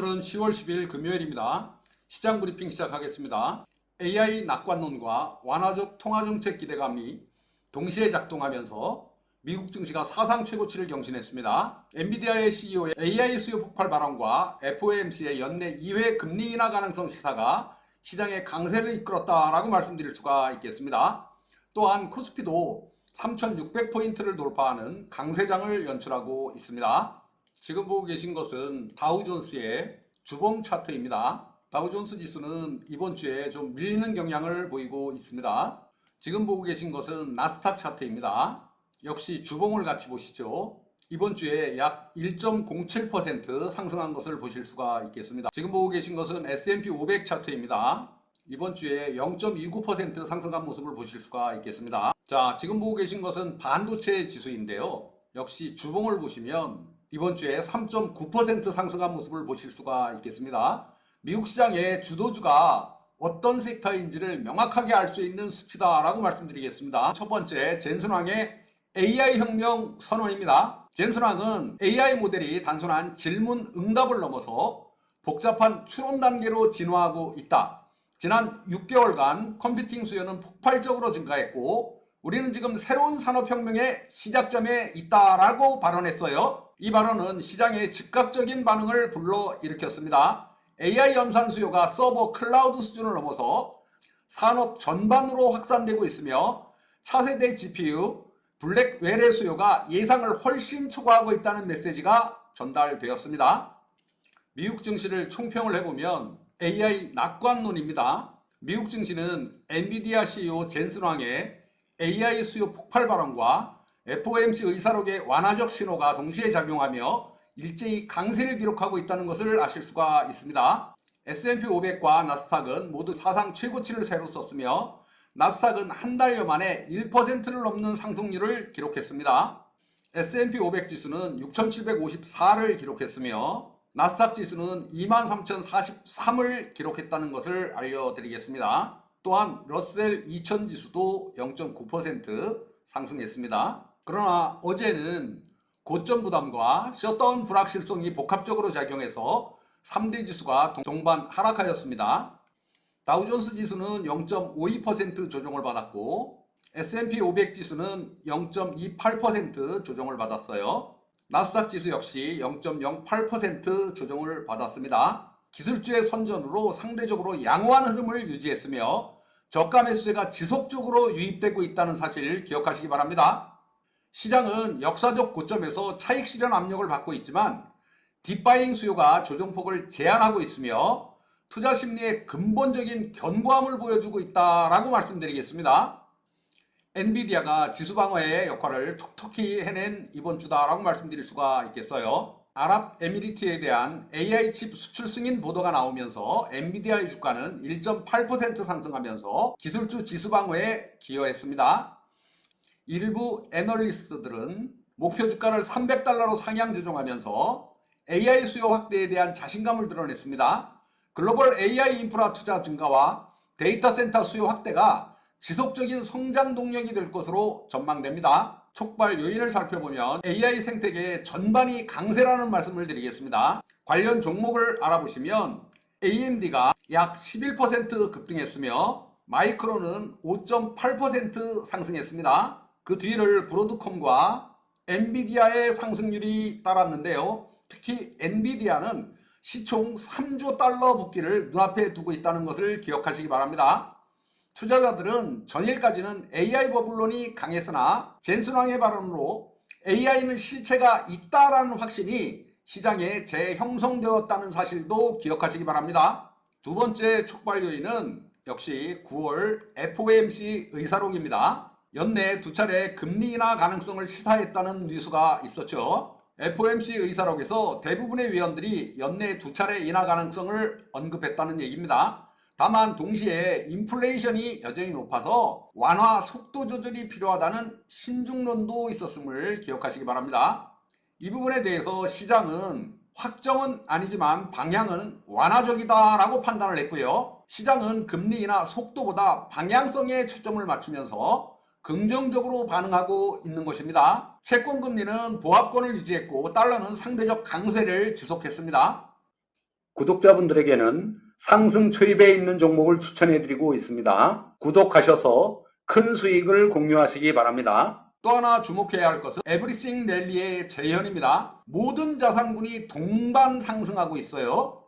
오늘은 10월 10일 금요일입니다. 시장 브리핑 시작하겠습니다. AI 낙관론과 완화적 통화정책 기대감이 동시에 작동하면서 미국 증시가 사상 최고치를 경신했습니다. 엔비디아의 CEO의 AI 수요 폭발 발언과 FOMC의 연내 2회 금리 인하 가능성 시사가 시장의 강세를 이끌었다라고 말씀드릴 수가 있겠습니다. 또한 코스피도 3,600포인트를 돌파하는 강세장을 연출하고 있습니다. 지금 보고 계신 것은 다우존스의 주봉 차트입니다. 다우존스 지수는 이번 주에 좀 밀리는 경향을 보이고 있습니다. 지금 보고 계신 것은 나스닥 차트입니다. 역시 주봉을 같이 보시죠. 이번 주에 약 1.07% 상승한 것을 보실 수가 있겠습니다. 지금 보고 계신 것은 S&P 500 차트입니다. 이번 주에 0.29% 상승한 모습을 보실 수가 있겠습니다. 자, 지금 보고 계신 것은 반도체 지수인데요. 역시 주봉을 보시면 이번 주에 3.9% 상승한 모습을 보실 수가 있겠습니다. 미국 시장의 주도주가 어떤 섹터인지를 명확하게 알 수 있는 수치다라고 말씀드리겠습니다. 첫 번째, 젠슨왕의 AI 혁명 선언입니다. 젠슨왕은 AI 모델이 단순한 질문 응답을 넘어서 복잡한 추론 단계로 진화하고 있다. 지난 6개월간 컴퓨팅 수요는 폭발적으로 증가했고 우리는 지금 새로운 산업혁명의 시작점에 있다라고 발언했어요. 이 발언은 시장의 즉각적인 반응을 불러일으켰습니다. AI 연산 수요가 서버 클라우드 수준을 넘어서 산업 전반으로 확산되고 있으며 차세대 GPU, 블랙 외래 수요가 예상을 훨씬 초과하고 있다는 메시지가 전달되었습니다. 미국 증시를 총평을 해보면 AI 낙관론입니다. 미국 증시는 엔비디아 CEO 젠슨 왕의 AI 수요 폭발 발언과 FOMC 의사록의 완화적 신호가 동시에 작용하며 일제히 강세를 기록하고 있다는 것을 아실 수가 있습니다. S&P 500과 나스닥은 모두 사상 최고치를 새로 썼으며 나스닥은 한 달여 만에 1%를 넘는 상승률을 기록했습니다. S&P 500 지수는 6,754를 기록했으며 나스닥 지수는 23,043을 기록했다는 것을 알려드리겠습니다. 또한 러셀 2000 지수도 0.9% 상승했습니다. 그러나 어제는 고점 부담과 셧다운 불확실성이 복합적으로 작용해서 3대 지수가 동반 하락하였습니다. 다우존스 지수는 0.52% 조정을 받았고 S&P 500 지수는 0.28% 조정을 받았어요. 나스닥 지수 역시 0.08% 조정을 받았습니다. 기술주의 선전으로 상대적으로 양호한 흐름을 유지했으며 저가 매수세가 지속적으로 유입되고 있다는 사실 기억하시기 바랍니다. 시장은 역사적 고점에서 차익 실현 압력을 받고 있지만 딥바잉 수요가 조정폭을 제한하고 있으며 투자 심리의 근본적인 견고함을 보여주고 있다라고 말씀드리겠습니다. 엔비디아가 지수 방어의 역할을 톡톡히 해낸 이번 주다라고 말씀드릴 수가 있겠어요. 아랍에미리트에 대한 AI 칩 수출 승인 보도가 나오면서 엔비디아의 주가는 1.8% 상승하면서 기술주 지수 방어에 기여했습니다. 일부 애널리스트들은 목표 주가를 300달러로 상향 조정하면서 AI 수요 확대에 대한 자신감을 드러냈습니다. 글로벌 AI 인프라 투자 증가와 데이터 센터 수요 확대가 지속적인 성장 동력이 될 것으로 전망됩니다. 촉발 요인을 살펴보면 AI 생태계 전반이 강세라는 말씀을 드리겠습니다. 관련 종목을 알아보시면 AMD가 약 11% 급등했으며 마이크로는 5.8% 상승했습니다. 그 뒤를 브로드컴과 엔비디아의 상승률이 따랐는데요. 특히 엔비디아는 시총 3조 달러 복귀를 눈앞에 두고 있다는 것을 기억하시기 바랍니다. 투자자들은 전일까지는 AI 버블론이 강했으나 젠슨왕의 발언으로 AI는 실체가 있다라는 확신이 시장에 재형성되었다는 사실도 기억하시기 바랍니다. 두 번째 촉발 요인은 역시 9월 FOMC 의사록입니다. 연내 두 차례 금리 인하 가능성을 시사했다는 뉴스가 있었죠. FOMC 의사록에서 대부분의 위원들이 연내 두 차례 인하 가능성을 언급했다는 얘기입니다. 다만 동시에 인플레이션이 여전히 높아서 완화 속도 조절이 필요하다는 신중론도 있었음을 기억하시기 바랍니다. 이 부분에 대해서 시장은 확정은 아니지만 방향은 완화적이다라고 판단을 했고요. 시장은 금리 인하 속도보다 방향성에 초점을 맞추면서 긍정적으로 반응하고 있는 것입니다. 채권 금리는 보합권을 유지했고 달러는 상대적 강세를 지속했습니다. 구독자분들에게는 상승 초입에 있는 종목을 추천해드리고 있습니다. 구독하셔서 큰 수익을 공유하시기 바랍니다. 또 하나 주목해야 할 것은 에브리싱 랠리의 재현입니다. 모든 자산군이 동반 상승하고 있어요.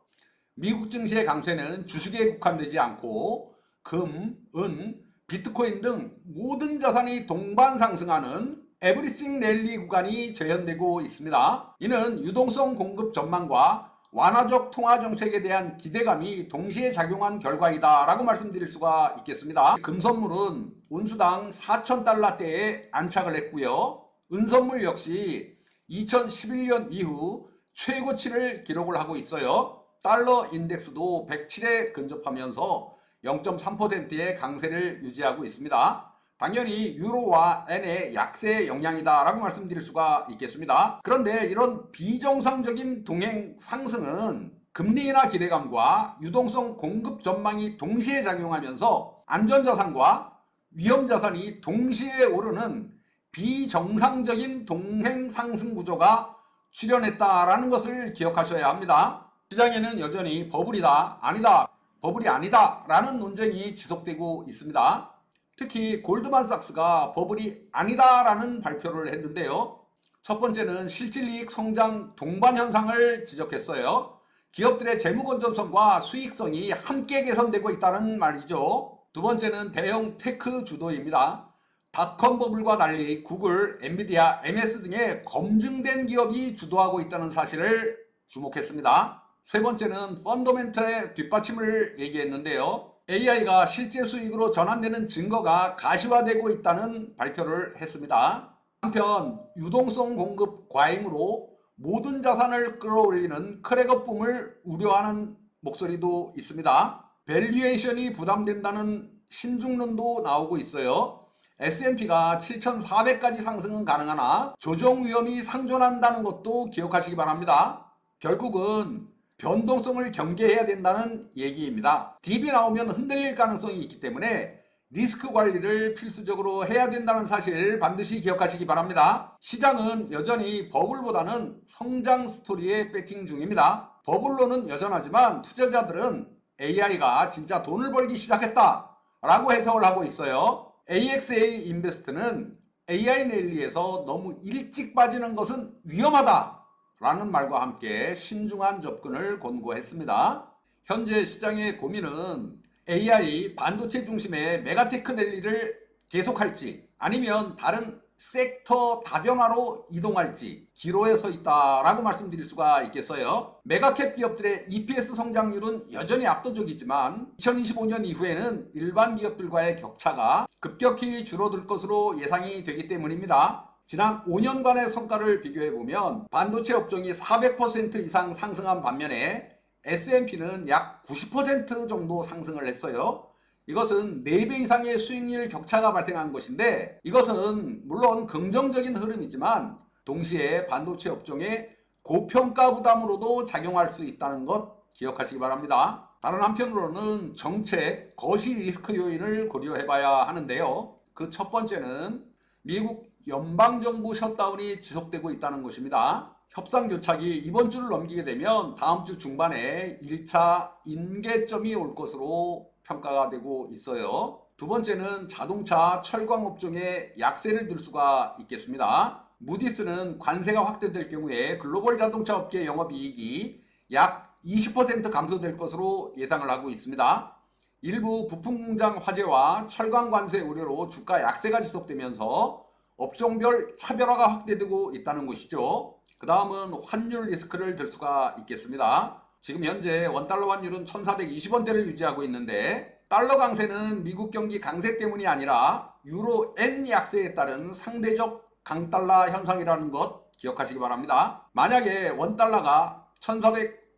미국 증시의 강세는 주식에 국한되지 않고 금, 은, 비트코인 등 모든 자산이 동반 상승하는 에브리싱 랠리 구간이 재현되고 있습니다. 이는 유동성 공급 전망과 완화적 통화 정책에 대한 기대감이 동시에 작용한 결과이다라고 말씀드릴 수가 있겠습니다. 금선물은 온수당 4,000달러대에 안착을 했고요. 은선물 역시 2011년 이후 최고치를 기록을 하고 있어요. 달러 인덱스도 107에 근접하면서 0.3%의 강세를 유지하고 있습니다. 당연히 유로와 엔의 약세 영향이다라고 말씀드릴 수가 있겠습니다. 그런데 이런 비정상적인 동행 상승은 금리 인하 기대감과 유동성 공급 전망이 동시에 작용하면서 안전자산과 위험자산이 동시에 오르는 비정상적인 동행 상승 구조가 출현했다라는 것을 기억하셔야 합니다. 시장에는 여전히 버블이다, 아니다, 버블이 아니다 라는 논쟁이 지속되고 있습니다. 특히 골드만삭스가 버블이 아니다라는 발표를 했는데요. 첫 번째는 실질이익 성장 동반 현상을 지적했어요. 기업들의 재무 건전성과 수익성이 함께 개선되고 있다는 말이죠. 두 번째는 대형 테크 주도입니다. 닷컴 버블과 달리 구글, 엔비디아, MS 등의 검증된 기업이 주도하고 있다는 사실을 주목했습니다. 세 번째는 펀더멘털의 뒷받침을 얘기했는데요. AI가 실제 수익으로 전환되는 증거가 가시화되고 있다는 발표를 했습니다. 한편 유동성 공급 과잉으로 모든 자산을 끌어올리는 크랙업 붐을 우려하는 목소리도 있습니다. 밸류에이션이 부담된다는 신중론도 나오고 있어요. S&P가 7,400까지 상승은 가능하나 조정 위험이 상존한다는 것도 기억하시기 바랍니다. 결국은 변동성을 경계해야 된다는 얘기입니다. 딥이 나오면 흔들릴 가능성이 있기 때문에 리스크 관리를 필수적으로 해야 된다는 사실 반드시 기억하시기 바랍니다. 시장은 여전히 버블보다는 성장 스토리에 배팅 중입니다. 버블로는 여전하지만 투자자들은 AI가 진짜 돈을 벌기 시작했다 라고 해석을 하고 있어요. AXA 인베스트는 AI 랠리에서 너무 일찍 빠지는 것은 위험하다 라는 말과 함께 신중한 접근을 권고했습니다. 현재 시장의 고민은 AI 반도체 중심의 메가테크 랠리를 계속할지 아니면 다른 섹터 다변화로 이동할지 기로에 서 있다라고 말씀드릴 수가 있겠어요. 메가캡 기업들의 EPS 성장률은 여전히 압도적이지만 2025년 이후에는 일반 기업들과의 격차가 급격히 줄어들 것으로 예상이 되기 때문입니다. 지난 5년간의 성과를 비교해 보면 반도체 업종이 400% 이상 상승한 반면에 S&P는 약 90% 정도 상승을 했어요. 이것은 4배 이상의 수익률 격차가 발생한 것인데 이것은 물론 긍정적인 흐름이지만 동시에 반도체 업종의 고평가 부담으로도 작용할 수 있다는 것 기억하시기 바랍니다. 다른 한편으로는 정책, 거시 리스크 요인을 고려해 봐야 하는데요. 그 첫 번째는 미국 연방정부 셧다운이 지속되고 있다는 것입니다. 협상 교착이 이번 주를 넘기게 되면 다음 주 중반에 1차 인계점이 올 것으로 평가가 되고 있어요. 두 번째는 자동차 철광 업종에 약세를 들 수가 있겠습니다. 무디스는 관세가 확대될 경우에 글로벌 자동차 업계 영업이익이 약 20% 감소될 것으로 예상을 하고 있습니다. 일부 부품 공장 화재와 철강 관세 우려로 주가 약세가 지속되면서 업종별 차별화가 확대되고 있다는 것이죠. 그 다음은 환율 리스크를 들 수가 있겠습니다. 지금 현재 원달러 환율은 1420원대를 유지하고 있는데 달러 강세는 미국 경기 강세 때문이 아니라 유로 N 약세에 따른 상대적 강달러 현상이라는 것 기억하시기 바랍니다. 만약에 원달러가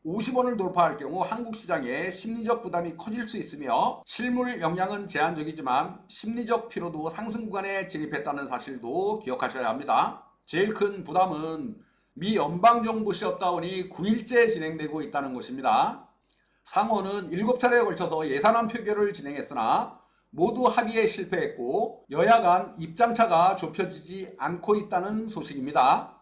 1450원을 돌파할 경우 한국 시장에 심리적 부담이 커질 수 있으며 실물 영향은 제한적이지만 심리적 피로도 상승 구간에 진입했다는 사실도 기억하셔야 합니다. 제일 큰 부담은 미 연방정부 셧다운이 9일째 진행되고 있다는 것입니다. 상원은 7차례에 걸쳐서 예산안 표결을 진행했으나 모두 합의에 실패했고 여야 간 입장차가 좁혀지지 않고 있다는 소식입니다.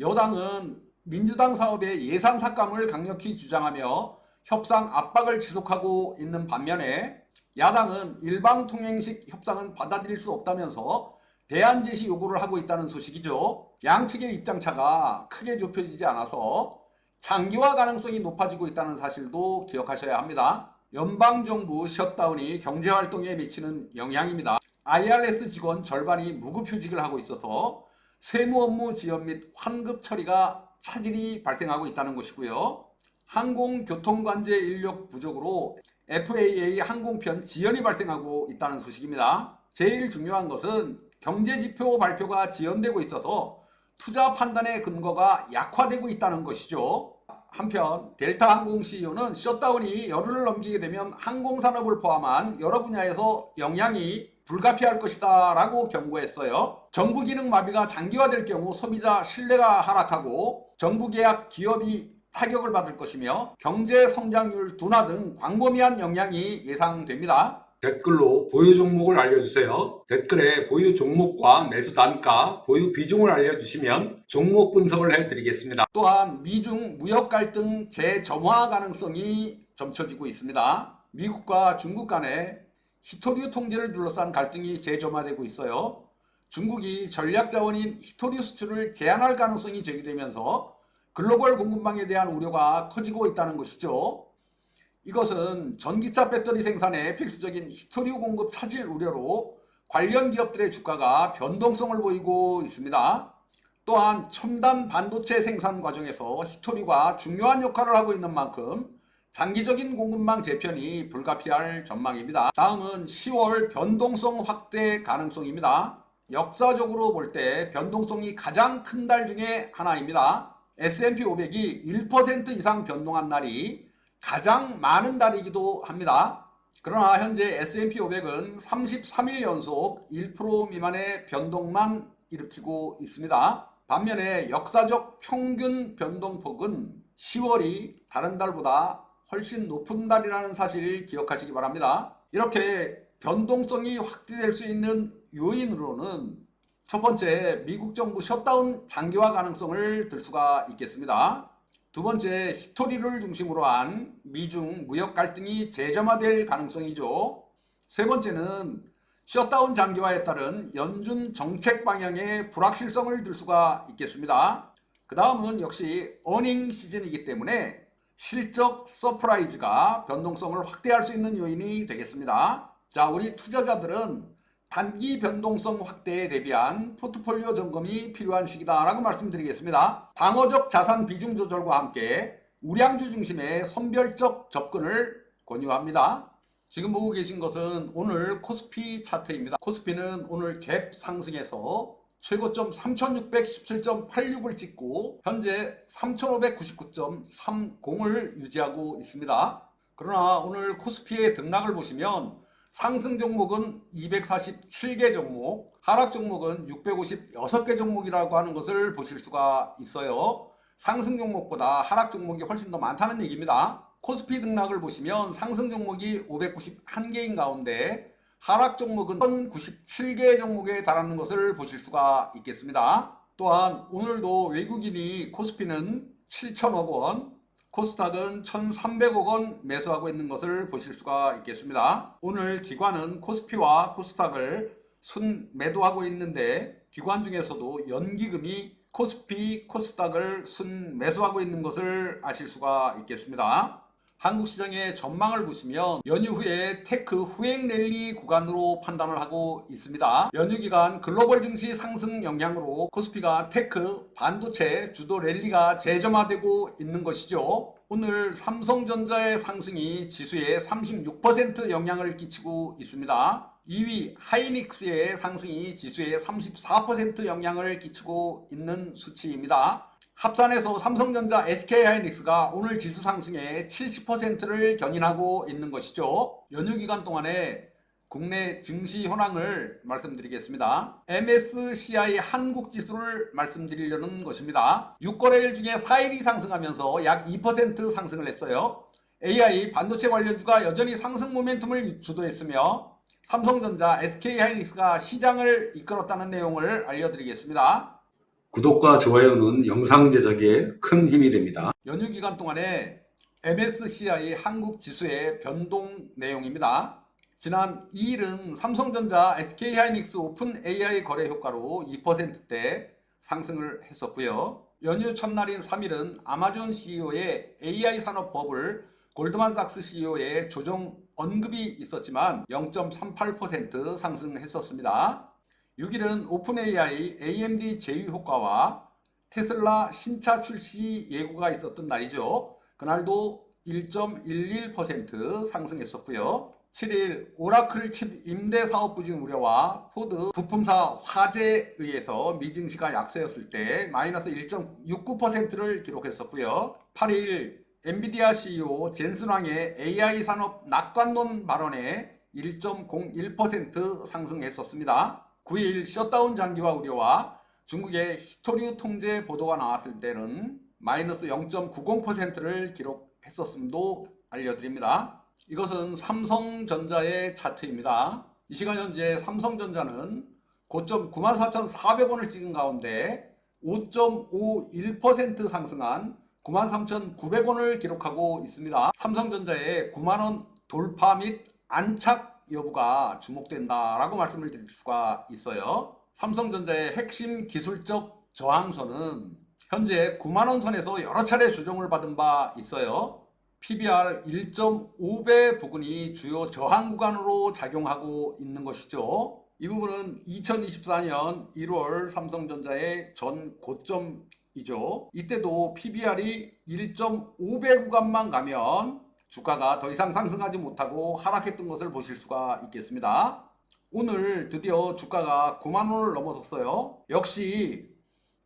여당은 민주당 사업의 예산 삭감을 강력히 주장하며 협상 압박을 지속하고 있는 반면에 야당은 일방 통행식 협상은 받아들일 수 없다면서 대안 제시 요구를 하고 있다는 소식이죠. 양측의 입장차가 크게 좁혀지지 않아서 장기화 가능성이 높아지고 있다는 사실도 기억하셔야 합니다. 연방정부 셧다운이 경제활동에 미치는 영향입니다. IRS 직원 절반이 무급휴직을 하고 있어서 세무 업무 지연 및 환급 처리가 차질이 발생하고 있다는 것이고요. 항공교통관제 인력 부족으로 FAA 항공편 지연이 발생하고 있다는 소식입니다. 제일 중요한 것은 경제지표 발표가 지연되고 있어서 투자 판단의 근거가 약화되고 있다는 것이죠. 한편 델타 항공 CEO는 셧다운이 열흘을 넘기게 되면 항공산업을 포함한 여러 분야에서 영향이 불가피할 것이다 라고 경고했어요. 정부 기능 마비가 장기화될 경우 소비자 신뢰가 하락하고 정부 계약 기업이 타격을 받을 것이며 경제 성장률 둔화 등 광범위한 영향이 예상됩니다. 댓글로 보유 종목을 알려주세요. 댓글에 보유 종목과 매수 단가, 보유 비중을 알려주시면 종목 분석을 해드리겠습니다. 또한 미중 무역 갈등 재점화 가능성이 점쳐지고 있습니다. 미국과 중국 간에 히토류 통제를 둘러싼 갈등이 재점화되고 있어요. 중국이 전략 자원인 히토류 수출을 제한할 가능성이 제기되면서 글로벌 공급망에 대한 우려가 커지고 있다는 것이죠. 이것은 전기차 배터리 생산에 필수적인 히토류 공급 차질 우려로 관련 기업들의 주가가 변동성을 보이고 있습니다. 또한 첨단 반도체 생산 과정에서 히토류가 중요한 역할을 하고 있는 만큼 장기적인 공급망 재편이 불가피할 전망입니다. 다음은 10월 변동성 확대 가능성입니다. 역사적으로 볼 때 변동성이 가장 큰 달 중에 하나입니다. S&P 500이 1% 이상 변동한 날이 가장 많은 달이기도 합니다. 그러나 현재 S&P 500은 33일 연속 1% 미만의 변동만 일으키고 있습니다. 반면에 역사적 평균 변동폭은 10월이 다른 달보다 훨씬 높은 달이라는 사실 기억하시기 바랍니다. 이렇게 변동성이 확대될 수 있는 요인으로는 첫 번째, 미국 정부 셧다운 장기화 가능성을 들 수가 있겠습니다. 두 번째, 히토리를 중심으로 한 미중 무역 갈등이 재점화될 가능성이죠. 세 번째는 셧다운 장기화에 따른 연준 정책 방향의 불확실성을 들 수가 있겠습니다. 그 다음은 역시 어닝 시즌이기 때문에 실적 서프라이즈가 변동성을 확대할 수 있는 요인이 되겠습니다. 자, 우리 투자자들은 단기 변동성 확대에 대비한 포트폴리오 점검이 필요한 시기다라고 말씀드리겠습니다. 방어적 자산 비중 조절과 함께 우량주 중심의 선별적 접근을 권유합니다. 지금 보고 계신 것은 오늘 코스피 차트입니다. 코스피는 오늘 갭 상승해서 최고점 3617.86을 찍고 현재 3599.30을 유지하고 있습니다. 그러나 오늘 코스피의 등락을 보시면 상승 종목은 247개 종목, 하락 종목은 656개 종목이라고 하는 것을 보실 수가 있어요. 상승 종목보다 하락 종목이 훨씬 더 많다는 얘기입니다. 코스피 등락을 보시면 상승 종목이 591개인 가운데 하락 종목은 1097개 종목에 달하는 것을 보실 수가 있겠습니다. 또한 오늘도 외국인이 코스피는 7천억 원, 코스닥은 1,300억 원 매수하고 있는 것을 보실 수가 있겠습니다. 오늘 기관은 코스피와 코스닥을 순 매도하고 있는데 기관 중에서도 연기금이 코스피, 코스닥을 순 매수하고 있는 것을 아실 수가 있겠습니다. 한국 시장의 전망을 보시면 연휴 후에 테크 후행 랠리 구간으로 판단을 하고 있습니다. 연휴 기간 글로벌 증시 상승 영향으로 코스피가 테크 반도체 주도 랠리가 재점화되고 있는 것이죠. 오늘 삼성전자의 상승이 지수에 36% 영향을 끼치고 있습니다. 2위 하이닉스의 상승이 지수에 34% 영향을 끼치고 있는 수치입니다. 합산해서 삼성전자, SK하이닉스가 오늘 지수 상승의 70%를 견인하고 있는 것이죠. 연휴 기간 동안에 국내 증시 현황을 말씀드리겠습니다. MSCI 한국 지수를 말씀드리려는 것입니다. 6거래일 중에 4일이 상승하면서 약 2% 상승을 했어요. AI 반도체 관련주가 여전히 상승 모멘텀을 주도했으며 삼성전자, SK하이닉스가 시장을 이끌었다는 내용을 알려드리겠습니다. 구독과 좋아요는 영상 제작에 큰 힘이 됩니다. 연휴 기간 동안에 MSCI 한국 지수의 변동 내용입니다. 지난 2일은 삼성전자 SK하이닉스 오픈 AI 거래 효과로 2%대 상승을 했었고요. 연휴 첫날인 3일은 아마존 CEO의 AI 산업 버블 골드만삭스 CEO의 조정 언급이 있었지만 0.38% 상승했었습니다. 6일은 오픈AI AMD 제휴 효과와 테슬라 신차 출시 예고가 있었던 날이죠. 그날도 1.11% 상승했었고요. 7일 오라클 칩 임대 사업 부진 우려와 포드 부품사 화재에 의해서 미증시가 약세였을 때 마이너스 1.69%를 기록했었고요. 8일 엔비디아 CEO 젠슨 왕의 AI 산업 낙관론 발언에 1.01% 상승했었습니다. 9일 셧다운 장기화 우려와 중국의 히토류 통제 보도가 나왔을 때는 마이너스 0.90%를 기록했었음도 알려드립니다. 이것은 삼성전자의 차트입니다. 이 시간 현재 삼성전자는 고점 94,400원을 찍은 가운데 5.51% 상승한 93,900원을 기록하고 있습니다. 삼성전자의 9만원 돌파 및 안착 여부가 주목된다라고 말씀을 드릴 수가 있어요. 삼성전자의 핵심 기술적 저항선은 현재 9만원 선에서 여러 차례 조정을 받은 바 있어요. PBR 1.5배 부근이 주요 저항 구간으로 작용하고 있는 것이죠. 이 부분은 2024년 1월 삼성전자의 전 고점이죠. 이때도 PBR이 1.5배 구간만 가면 주가가 더 이상 상승하지 못하고 하락했던 것을 보실 수가 있겠습니다. 오늘 드디어 주가가 9만 원을 넘어섰어요. 역시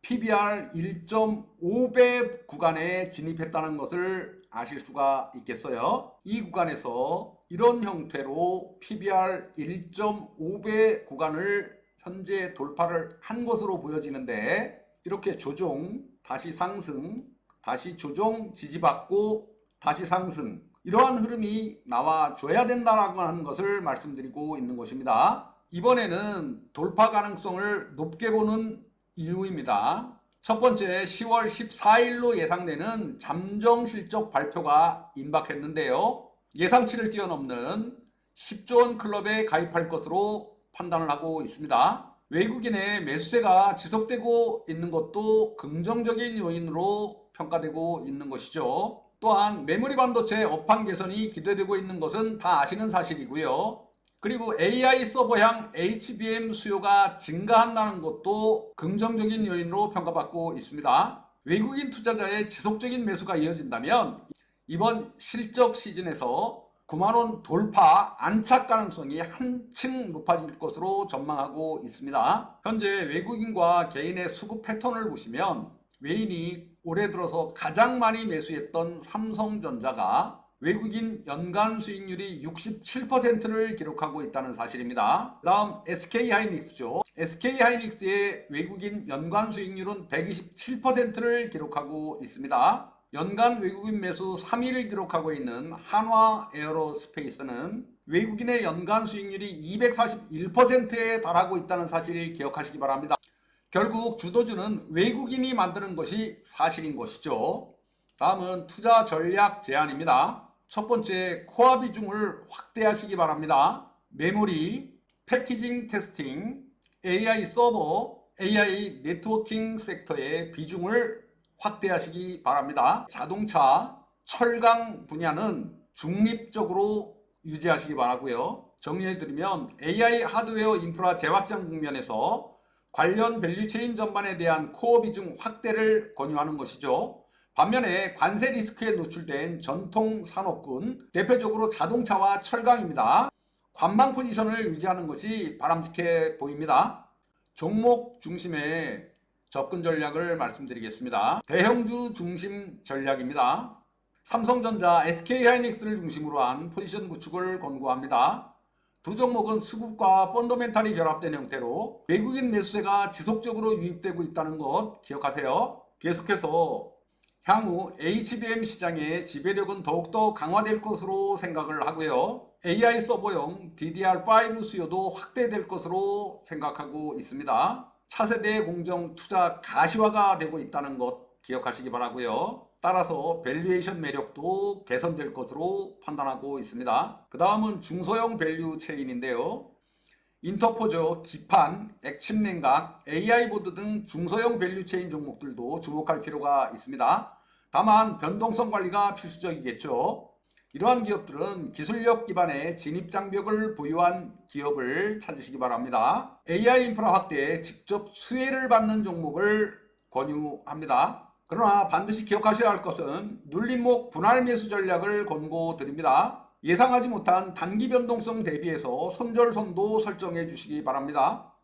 PBR 1.5배 구간에 진입했다는 것을 아실 수가 있겠어요. 이 구간에서 이런 형태로 PBR 1.5배 구간을 현재 돌파를 한 것으로 보여지는데 이렇게 조정, 다시 상승, 다시 조정 지지받고 다시 상승 이러한 흐름이 나와줘야 된다라고 하는 것을 말씀드리고 있는 것입니다. 이번에는 돌파 가능성을 높게 보는 이유입니다. 첫 번째 10월 14일로 예상되는 잠정 실적 발표가 임박했는데요. 예상치를 뛰어넘는 10조 원 클럽에 가입할 것으로 판단을 하고 있습니다. 외국인의 매수세가 지속되고 있는 것도 긍정적인 요인으로 평가되고 있는 것이죠. 또한 메모리 반도체 업황 개선이 기대되고 있는 것은 다 아시는 사실이고요. 그리고 AI 서버향 HBM 수요가 증가한다는 것도 긍정적인 요인으로 평가받고 있습니다. 외국인 투자자의 지속적인 매수가 이어진다면 이번 실적 시즌에서 9만원 돌파 안착 가능성이 한층 높아질 것으로 전망하고 있습니다. 현재 외국인과 개인의 수급 패턴을 보시면 외인이 올해 들어서 가장 많이 매수했던 삼성전자가 외국인 연간 수익률이 67%를 기록하고 있다는 사실입니다. 다음 SK하이닉스죠. SK하이닉스의 외국인 연간 수익률은 127%를 기록하고 있습니다. 연간 외국인 매수 3위를 기록하고 있는 한화 에어로스페이스는 외국인의 연간 수익률이 241%에 달하고 있다는 사실을 기억하시기 바랍니다. 결국 주도주는 외국인이 만드는 것이 사실인 것이죠. 다음은 투자 전략 제안입니다. 첫 번째, 코어 비중을 확대하시기 바랍니다. 메모리, 패키징 테스팅, AI 서버, AI 네트워킹 섹터의 비중을 확대하시기 바랍니다. 자동차, 철강 분야는 중립적으로 유지하시기 바라고요. 정리해드리면 AI 하드웨어 인프라 재확장 국면에서 관련 밸류체인 전반에 대한 코어 비중 확대를 권유하는 것이죠. 반면에 관세 리스크에 노출된 전통 산업군, 대표적으로 자동차와 철강입니다. 관망 포지션을 유지하는 것이 바람직해 보입니다. 종목 중심의 접근 전략을 말씀드리겠습니다. 대형주 중심 전략입니다. 삼성전자, SK하이닉스를 중심으로 한 포지션 구축을 권고합니다. 두 종목은 수급과 펀더멘탈이 결합된 형태로 외국인 매수세가 지속적으로 유입되고 있다는 것 기억하세요. 계속해서 향후 HBM 시장의 지배력은 더욱더 강화될 것으로 생각을 하고요. AI 서버용 DDR5 수요도 확대될 것으로 생각하고 있습니다. 차세대 공정 투자 가시화가 되고 있다는 것 기억하시기 바라고요. 따라서 밸류에이션 매력도 개선될 것으로 판단하고 있습니다. 그 다음은 중소형 밸류 체인인데요. 인터포저, 기판, 액침 냉각, AI 보드 등 중소형 밸류 체인 종목들도 주목할 필요가 있습니다. 다만 변동성 관리가 필수적이겠죠. 이러한 기업들은 기술력 기반의 진입 장벽을 보유한 기업을 찾으시기 바랍니다. AI 인프라 확대에 직접 수혜를 받는 종목을 권유합니다. 그러나 반드시 기억하셔야 할 것은 눌림목 분할 매수 전략을 권고드립니다. 예상하지 못한 단기 변동성 대비해서 손절선도 설정해 주시기 바랍니다.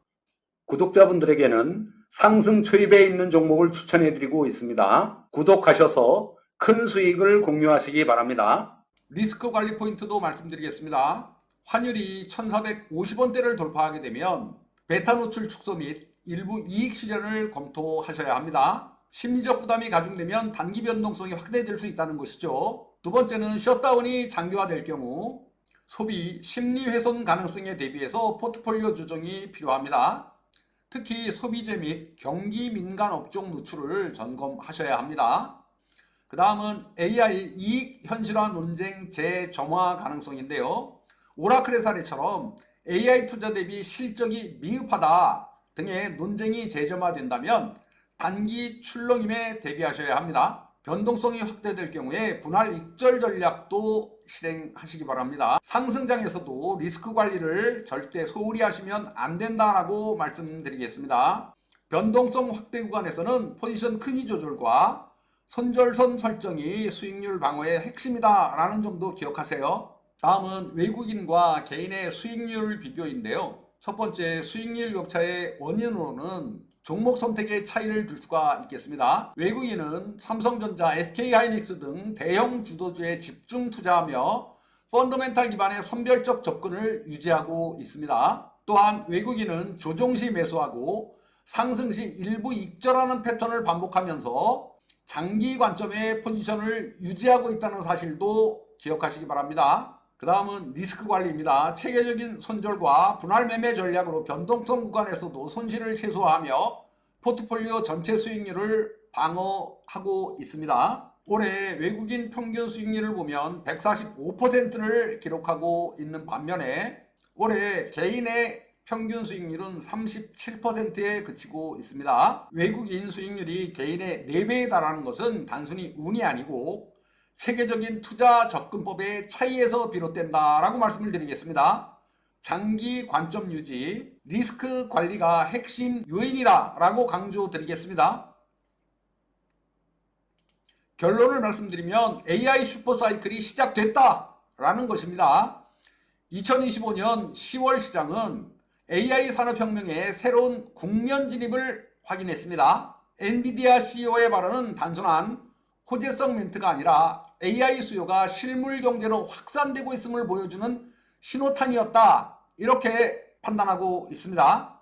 구독자분들에게는 상승 초입에 있는 종목을 추천해 드리고 있습니다. 구독하셔서 큰 수익을 공유하시기 바랍니다. 리스크 관리 포인트도 말씀드리겠습니다. 환율이 1450원대를 돌파하게 되면 베타 노출 축소 및 일부 이익 실현을 검토하셔야 합니다. 심리적 부담이 가중되면 단기 변동성이 확대될 수 있다는 것이죠. 두 번째는 셧다운이 장기화될 경우 소비 심리 훼손 가능성에 대비해서 포트폴리오 조정이 필요합니다. 특히 소비재 및 경기 민간 업종 노출을 점검하셔야 합니다. 그 다음은 AI 이익 현실화 논쟁 재점화 가능성인데요. 오라클의 사례처럼 AI 투자 대비 실적이 미흡하다 등의 논쟁이 재점화된다면 단기 출렁임에 대비하셔야 합니다. 변동성이 확대될 경우에 분할 익절 전략도 실행하시기 바랍니다. 상승장에서도 리스크 관리를 절대 소홀히 하시면 안 된다라고 말씀드리겠습니다. 변동성 확대 구간에서는 포지션 크기 조절과 손절선 설정이 수익률 방어의 핵심이다라는 점도 기억하세요. 다음은 외국인과 개인의 수익률 비교인데요. 첫 번째 수익률 격차의 원인으로는 종목 선택의 차이를 들 수가 있겠습니다. 외국인은 삼성전자, SK하이닉스 등 대형 주도주에 집중 투자하며 펀더멘탈 기반의 선별적 접근을 유지하고 있습니다. 또한 외국인은 조정 시 매수하고 상승 시 일부 익절하는 패턴을 반복하면서 장기 관점의 포지션을 유지하고 있다는 사실도 기억하시기 바랍니다. 그 다음은 리스크 관리입니다. 체계적인 손절과 분할 매매 전략으로 변동성 구간에서도 손실을 최소화하며 포트폴리오 전체 수익률을 방어하고 있습니다. 올해 외국인 평균 수익률을 보면 145%를 기록하고 있는 반면에 올해 개인의 평균 수익률은 37%에 그치고 있습니다. 외국인 수익률이 개인의 4배에 달하는 것은 단순히 운이 아니고 체계적인 투자 접근법의 차이에서 비롯된다라고 말씀을 드리겠습니다. 장기 관점 유지, 리스크 관리가 핵심 요인이다라고 강조드리겠습니다. 결론을 말씀드리면 AI 슈퍼사이클이 시작됐다라는 것입니다. 2025년 10월 시장은 AI 산업혁명의 새로운 국면 진입을 확인했습니다. 엔비디아 CEO의 발언은 단순한 호재성 멘트가 아니라 AI 수요가 실물 경제로 확산되고 있음을 보여주는 신호탄이었다. 이렇게 판단하고 있습니다.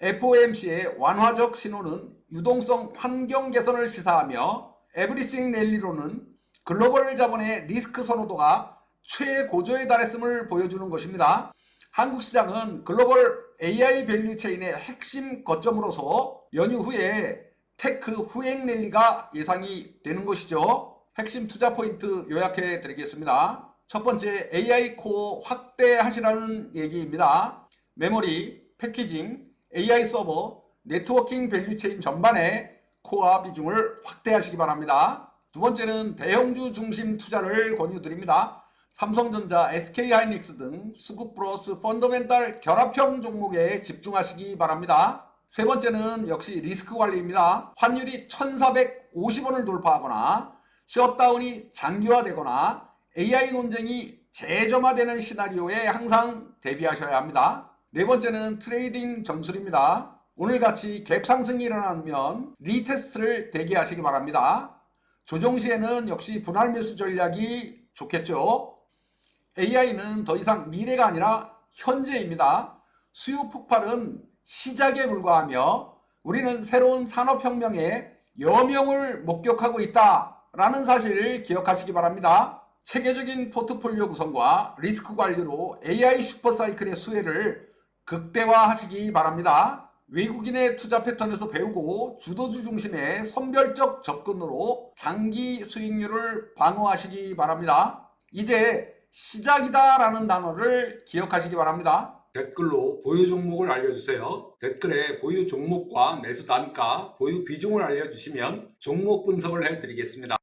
FOMC의 완화적 신호는 유동성 환경 개선을 시사하며 에브리싱 랠리로는 글로벌 자본의 리스크 선호도가 최고조에 달했음을 보여주는 것입니다. 한국 시장은 글로벌 AI 밸류 체인의 핵심 거점으로서 연휴 후에 테크 후행 랠리가 예상이 되는 것이죠. 핵심 투자 포인트 요약해 드리겠습니다. 첫 번째 AI 코어 확대하시라는 얘기입니다. 메모리, 패키징, AI 서버, 네트워킹 밸류 체인 전반에 코어 비중을 확대하시기 바랍니다. 두 번째는 대형주 중심 투자를 권유드립니다. 삼성전자, SK하이닉스 등 수급 플러스 펀더멘탈 결합형 종목에 집중하시기 바랍니다. 세 번째는 역시 리스크 관리입니다. 환율이 1450원을 돌파하거나 셧다운이 장기화되거나 AI 논쟁이 재점화되는 시나리오에 항상 대비하셔야 합니다. 네 번째는 트레이딩 전술입니다. 오늘같이 갭 상승이 일어나면 리테스트를 대기하시기 바랍니다. 조정 시에는 역시 분할 매수 전략이 좋겠죠. AI는 더 이상 미래가 아니라 현재입니다. 수요 폭발은 시작에 불과하며 우리는 새로운 산업혁명의 여명을 목격하고 있다 라는 사실을 기억하시기 바랍니다. 체계적인 포트폴리오 구성과 리스크 관리로 AI 슈퍼사이클의 수혜를 극대화하시기 바랍니다. 외국인의 투자 패턴에서 배우고 주도주 중심의 선별적 접근으로 장기 수익률을 방어하시기 바랍니다. 이제 시작이다라는 단어를 기억하시기 바랍니다. 댓글로 보유 종목을 알려주세요. 댓글에 보유 종목과 매수 단가, 보유 비중을 알려주시면 종목 분석을 해드리겠습니다.